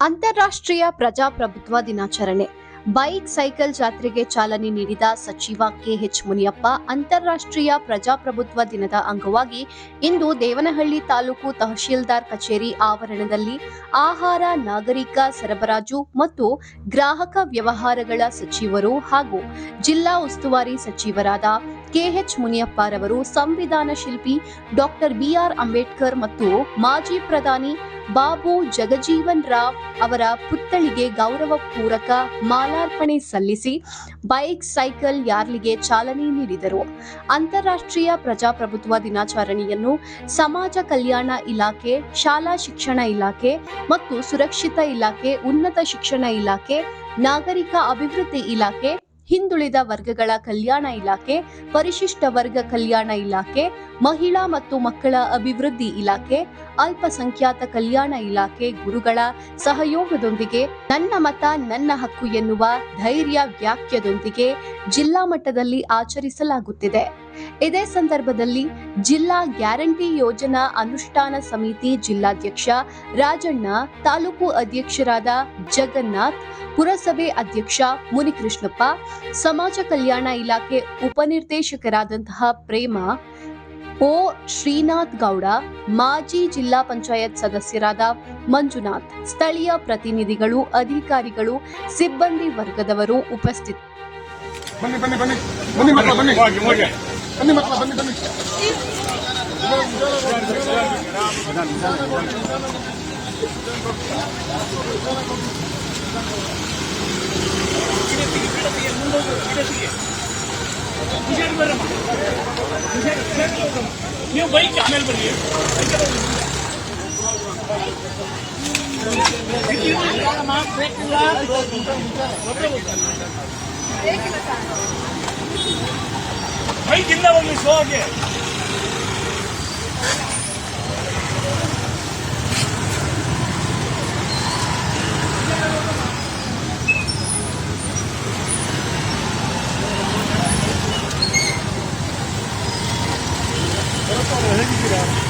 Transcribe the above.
ಅಂತಾರಾಷ್ಟ್ರೀಯ ಪ್ರಜಾಪ್ರಭುತ್ವ ದಿನಾಚರಣೆ. ಬೈಕ್, ಸೈಕಲ್ ಜಾತ್ರೆಗೆ ಚಾಲನೆ ನೀಡಿದ ಸಚಿವ ಕೆಎಚ್ ಮುನಿಯಪ್ಪ ಅಂತಾರಾಷ್ಟ್ರೀಯ ಪ್ರಜಾಪ್ರಭುತ್ವ ದಿನದ ಅಂಗವಾಗಿ ಇಂದು ದೇವನಹಳ್ಳಿ ತಾಲೂಕು ತಹಶೀಲ್ದಾರ್ ಕಚೇರಿ ಆವರಣದಲ್ಲಿ ಆಹಾರ, ನಾಗರಿಕ ಸರಬರಾಜು ಮತ್ತು ಗ್ರಾಹಕ ವ್ಯವಹಾರಗಳ ಸಚಿವರು ಹಾಗೂ ಜಿಲ್ಲಾ ಉಸ್ತುವಾರಿ ಸಚಿವರಾದ ಕೆಎಚ್ ಮುನಿಯಪ್ಪರವರು ಸಂವಿಧಾನ ಶಿಲ್ಪಿ ಡಾಕ್ಟರ್ ಬಿಆರ್ ಅಂಬೇಡ್ಕರ್ ಮತ್ತು ಮಾಜಿ ಪ್ರಧಾನಿ ಬಾಬು ಜಗಜೀವನ್ ರಾವ್ ಅವರ ಪುತ್ಥಳಿಗೆ ಗೌರವ ಪೂರಕ ಮಾಲಾರ್ಪಣೆ ಸಲ್ಲಿಸಿ ಬೈಕ್ ಸೈಕಲ್ ಯಾರ್ಲಿಗೆ ಚಾಲನೆ ನೀಡಿದರು. ಅಂತಾರಾಷ್ಟ್ರೀಯ ಪ್ರಜಾಪ್ರಭುತ್ವ ದಿನಾಚರಣೆಯನ್ನು ಸಮಾಜ ಕಲ್ಯಾಣ ಇಲಾಖೆ, ಶಾಲಾ ಶಿಕ್ಷಣ ಇಲಾಖೆ ಮತ್ತು ಸುರಕ್ಷಿತ ಇಲಾಖೆ, ಉನ್ನತ ಶಿಕ್ಷಣ ಇಲಾಖೆ, ನಾಗರಿಕ ಅಭಿವೃದ್ಧಿ ಇಲಾಖೆ ಹಿಂದುಳಿದ ವರ್ಗಗಳ ಕಲ್ಯಾಣ ಇಲಾಖೆ, ಪರಿಶಿಷ್ಟ ವರ್ಗ ಕಲ್ಯಾಣ ಇಲಾಖೆ, ಮಹಿಳಾ ಮತ್ತು ಮಕ್ಕಳ ಅಭಿವೃದ್ಧಿ ಇಲಾಖೆ, ಅಲ್ಪಸಂಖ್ಯಾತ ಕಲ್ಯಾಣ ಇಲಾಖೆ ಗುರುಗಳ ಸಹಯೋಗದೊಂದಿಗೆ ನನ್ನ ಮತ, ನನ್ನ ಹಕ್ಕು ಎನ್ನುವ ಧೈರ್ಯ ವ್ಯಾಖ್ಯದೊಂದಿಗೆ ಜಿಲ್ಲಾ ಮಟ್ಟದಲ್ಲಿ ಆಚರಿಸಲಾಗುತ್ತಿದೆ. ಇದೇ ಸಂದರ್ಭದಲ್ಲಿ ಜಿಲ್ಲಾ ಗ್ಯಾರಂಟಿ ಯೋಜನಾ ಅನುಷ್ಠಾನ ಸಮಿತಿ ಜಿಲ್ಲಾಧ್ಯಕ್ಷ ರಾಜಣ್ಣ ತಾಲೂಕು ಅಧ್ಯಕ್ಷರಾದ ಜಗನ್ನಾಥ್ ಪುರಸಭೆ ಅಧ್ಯಕ್ಷ ಮುನಿಕೃಷ್ಣಪ್ಪ ಸಮಾಜ ಕಲ್ಯಾಣ ಇಲಾಖೆ ಉಪನಿರ್ದೇಶಕರಾದಂತಹ ಪ್ರೇಮ ಓ ಶ್ರೀನಾಥ್ ಗೌಡ ಮಾಜಿ ಜಿಲ್ಲಾ ಪಂಚಾಯತ್ ಸದಸ್ಯರಾದ ಮಂಜುನಾಥ್ ಸ್ಥಳೀಯ ಪ್ರತಿನಿಧಿಗಳು ಅಧಿಕಾರಿಗಳು ಸಿಬ್ಬಂದಿ ವರ್ಗದವರು ಉಪಸ್ಥಿತ ಬನ್ನಿ ಬನ್ನಿ ಬನ್ನಿ ಬನ್ನಿ ಮಕ್ಕಳ ಬನ್ನಿ ಬನ್ನಿ 있겠나 보면 저하게 해주시라.